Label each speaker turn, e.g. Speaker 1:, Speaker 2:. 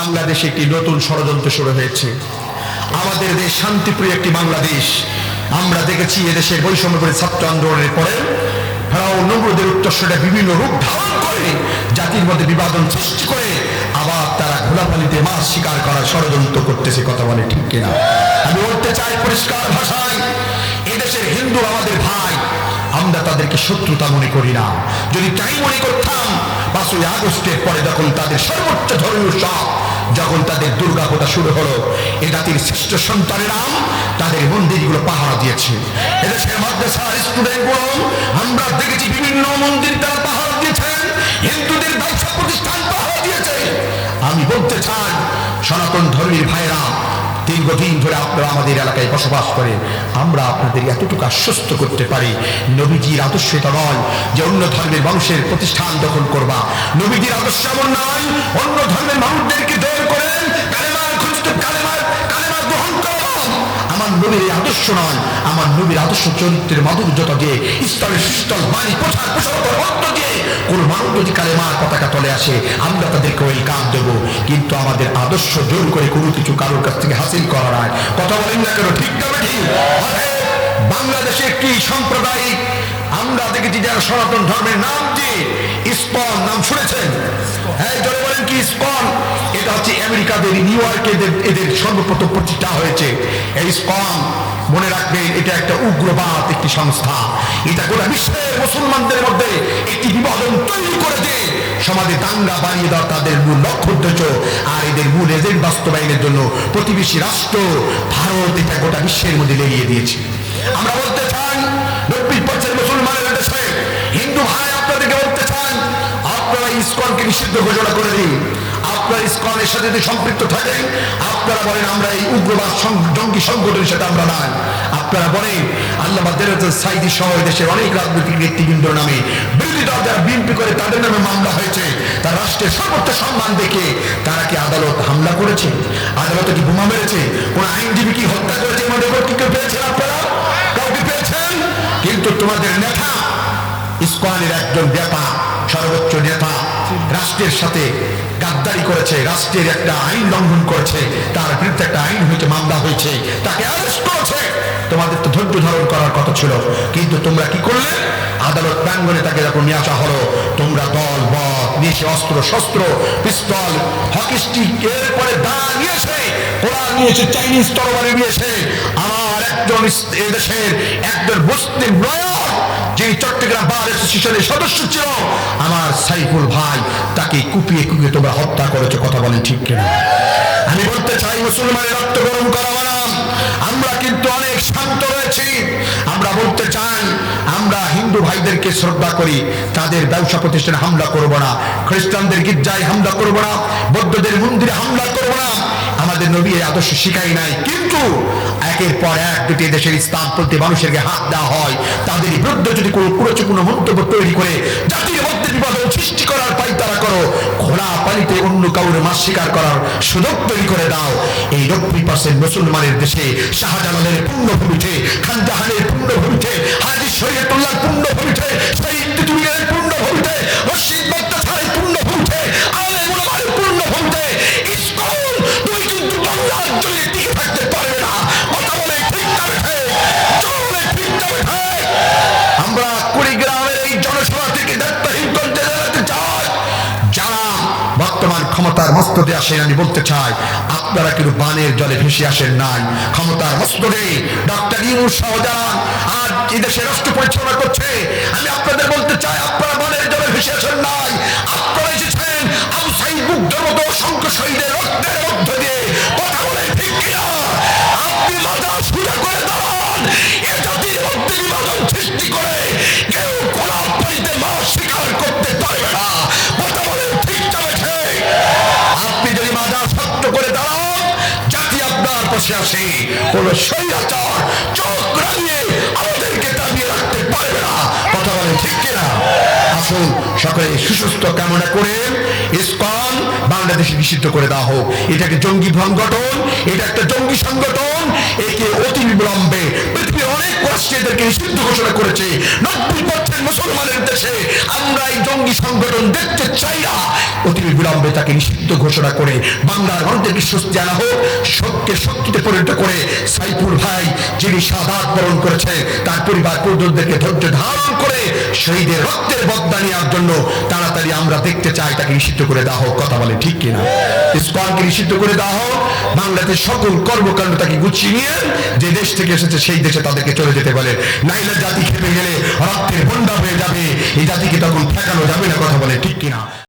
Speaker 1: বাংলাদেশে একটি নতুন ষড়যন্ত্র শুরু হয়েছে। আমাদের দেশ শান্তিপ্রিয় একটি বাংলাদেশ। আমরা দেখেছি এদেশের বৈষম্য করে ছাত্র আন্দোলনের পরে ফেরাও নমরুদের বিভিন্ন রূপ ধারণ করে, জাতির মধ্যে বিবাদন সৃষ্টি করে, আবার তারা ঘোলাপানিতে মাছ শিকার করার ষড়যন্ত্র করতেছে, কথা বলে ঠিক কিনা। আমি বলতে চাই পরিষ্কার ভাষায়, এদেশের হিন্দু আমাদের ভাই, আমরা তাদেরকে শত্রুতা মনে করি না। যদি তাই মনে করতাম, পাঁচই আগস্টের পরে যখন তাদের সর্বোচ্চ ধর্মীয় উৎসব যখন তাদের দুর্গাপূজা শুরু হলো, এ জাতির শ্রেষ্ঠ সন্তানেরা তাদের মন্দিরগুলো পাহারা দিয়েছে। এদেশের মাদ্রাসার স্টুডেন্টগুলো, আমরা দেখেছি বিভিন্ন মন্দির তারা পাহারা দিয়েছেন, হিন্দুদের ব্যবসা প্রতিষ্ঠান পাহারা দিয়েছে। আমি বলতে চাই, সনাতন ধর্মীর ভাইরা দীর্ঘদিন ধরে আপনারা আমাদের এলাকায় বসবাস করেন আমরা আপনাদের এতটুকু আশ্বস্ত করতে পারি, নবীজির আদর্শ এটা নয় যে অন্য ধর্মের মানুষের প্রতিষ্ঠান দখল করবা। নবীজির আদর্শ এমন নয়, অন্য ধর্মের মানুষদেরকে দয়ের করেন কালেমার খুঁজতে কালেমার কালেমার গ্রহণ করবা। আমার নবীর আদর্শ নয়। আমার নবীর আদর্শ চরিত্রের মাধুর্যতা দিয়ে ইসলামের সুস্থল বাণী প্রচার পতাকা তলে আসে। আমরা তাদেরকে ওয়েলকাম দেব। কিন্তু আমাদের আদর্শ জোর করে কোনো কিছু কারোর কাছ থেকে হাসিল করা নয় কথা বলেন না কেন? ঠিক বাংলাদেশে একটি সাম্প্রদায়িক আমরা দেখেছি যারা সনাতন ধর্মের নাম দিয়ে ইস্কন, নাম শুনেছেন? হ্যাঁ জলে বলেন কি ইস্কন? এটা হচ্ছে আমেরিকাদের, নিউ ইয়র্কে এদের সর্বপ্রথম প্রতিষ্ঠা হয়েছে। এই ইস্কন, মনে রাখবেন, এটা একটা উগ্রবাদ একটি সংস্থা। এটা গোটা বিশ্বের মুসলমানদের মধ্যে একটি বিভাজন তৈরি করে দিয়ে সমাজে দাঙ্গা বাড়িয়ে দেওয়া তাদের মূল লক্ষ্য, উদ্দেশ্য, আর এদের মূল এজেন্ট বাস্তবায়নের জন্য প্রতিবেশী রাষ্ট্র ভারত এটা গোটা বিশ্বের মধ্যে লেগিয়ে দিয়েছে। আমরা বলতে চাই ইসকনকে নিষিদ্ধ ঘোষণা করে দিন। আপনারা ইসকনের সাথে যদি সম্পৃক্ত থাকেন আপনারা বলেন আমরা এই উগ্রবাদ জঙ্গি সংগঠনের সাথে আমরা নাই। আপনারা বলেন দেশের অনেক রাজনৈতিক নেতৃবৃন্দ নামে বিরোধী দল যারা বিএনপি করে তাদের নামে মামলা হয়েছে, তার রাষ্ট্রের সর্বোচ্চ সম্মান দেখে তারা কি আদালত হামলা করেছে? আদালতে কি বোমা মেরেছে? কোন আইনজীবী কি হত্যা করেছে? কি কেউ পেয়েছেন আপনারা? কাউকে পেয়েছেন? কিন্তু তোমাদের নেতা ইস্কনের একজন নেতা সর্বোচ্চ নেতা রাষ্ট্রের সাথে গাদ্দারি করেছে, রাষ্ট্রের একটা আইন লঙ্ঘন করেছে, তার বিরুদ্ধে একটা আইন হয়েছে মামলা হয়েছে, তাকে অ্যারেস্ট করেছে। তোমাদের তো ধৈর্য ধারণ করার কথা ছিল, কিন্তু তোমরা কি করলে? আদালত প্রাঙ্গনে তাকে যখন নিয়ে আসা হলো, তোমরা দল, বল নিয়ে অস্ত্র, শস্ত্র, পিস্তল, হকি স্টিক, এরপরে দা নিয়েছে কোরআন নিয়েছে চাইনিজ তরবারি নিয়েছে একজন এদেশের একজন মুসলিম লয়ার যিনি চট্টগ্রাম বার অ্যাসোসিয়েশনের সদস্য ছিল। আমার সাইফুল ভাই তাকে কুপিয়ে কুপিয়ে তোমরা হত্যা করেছ, কথা বলেন ঠিক কিনা? আমি বলতে চাই, মুসলমানের রক্ত গরম করা আমরা কিন্তু অনেক শান্ত রয়েছি। আমরা বলতে চাই, আমরা হিন্দু ভাইদেরকে শ্রদ্ধা করি। তাদের ব্যবসা প্রতিষ্ঠানে হামলা করব না। খ্রিস্টানদের গির্জায় হামলা করব না। বৌদ্ধদের মন্দিরে হামলা করব না। আমাদের নবী আদর্শ শিখাই নাই। কিন্তু একের পর এক দুটি দেশের ইসলাম প্রতি মানুষেরকে হাত দেওয়া হয়। তাদের বিরুদ্ধে যদি কোনো কুরুচিপূর্ণ মন্তব্য তৈরি করে, জাতির মধ্যে বিভাজন সৃষ্টি করার পাই তারা করো। ঘোড়া পানিতে অন্য কাউরে মাছ শিকার করার সুযোগ তৈরি করে দাও। এই নব্বই পার্সেন্ট মুসলমানের দেশে শাহজালালের পুণ্যভূমিতে খানজাহানের পুণ্যভূমিতে হাজি শরীয়তুল্লাহ ক্ষমতার মস্তদে আসেন আমি বলতে চাই আপনারা কিন্তু বানের জলে ভেসে আসেন নাই। ক্ষমতার মস্তদে ডক্টর ইউ শাহজাহান আর এই দেশে রাষ্ট্র পরিচালনা করছে। আমি আপনাদের বলতে চাই, আপনারা বানের জলে ভেসে আসেন নাই। আপনারা এসেছেন আবু সাইদ মুগ্ধের মতো অসংখ্য শহীদের রক্তের মধ্য দিয়ে। আসুন। সকলে সুস্বাস্থ্য কামনা করে ইসকন বাংলাদেশে নিষিদ্ধ করে দেওয়া হোক। এটাকে জঙ্গি সংগঠন এটা একটা জঙ্গি সংগঠন, একে অতি বিলম্বে পৃথিবীর অনেক রাষ্ট্র এদেরকে নিষিদ্ধ ঘোষণা করেছে। নব্বই পার্সেন্ট মুসলমানের দেশে আমরা এই জঙ্গি সংগঠন দেখতে চাই। অতি বিলম্বে তাকে নিষিদ্ধ ঘোষণা করে বাংলার মানুষদেরকে স্বস্তি আনা হোক, সত্যকে শক্তিতে পরিণত করে সাইফুল ভাই, যিনি সাদাত বরণ করেছে, তার পরিবার পরিজনদেরকে ধৈর্য ধারণ করে শহীদের রক্তের বদলা নেওয়ার জন্য তাড়াতাড়ি আমরা দেখতে চাই, তাকে নিষিদ্ধ করে দেওয়া হোক, কথা বলে ঠিক কিনা? ইসকনকে নিষিদ্ধ করে দেওয়া হোক বাংলাদেশ সকল কর্মকাণ্ড তাকে গুছিয়ে নিয়ে যে দেশ থেকে এসেছে, সেই দেশে তাদেরকে চলে যেতে বলে। নাইলে জাতি খেপে গেলে রক্তের বন্যা হয়ে যাবে, এই জাতিকে তখন ঠেকানো যাবে না, কথা বলে ঠিক কিনা?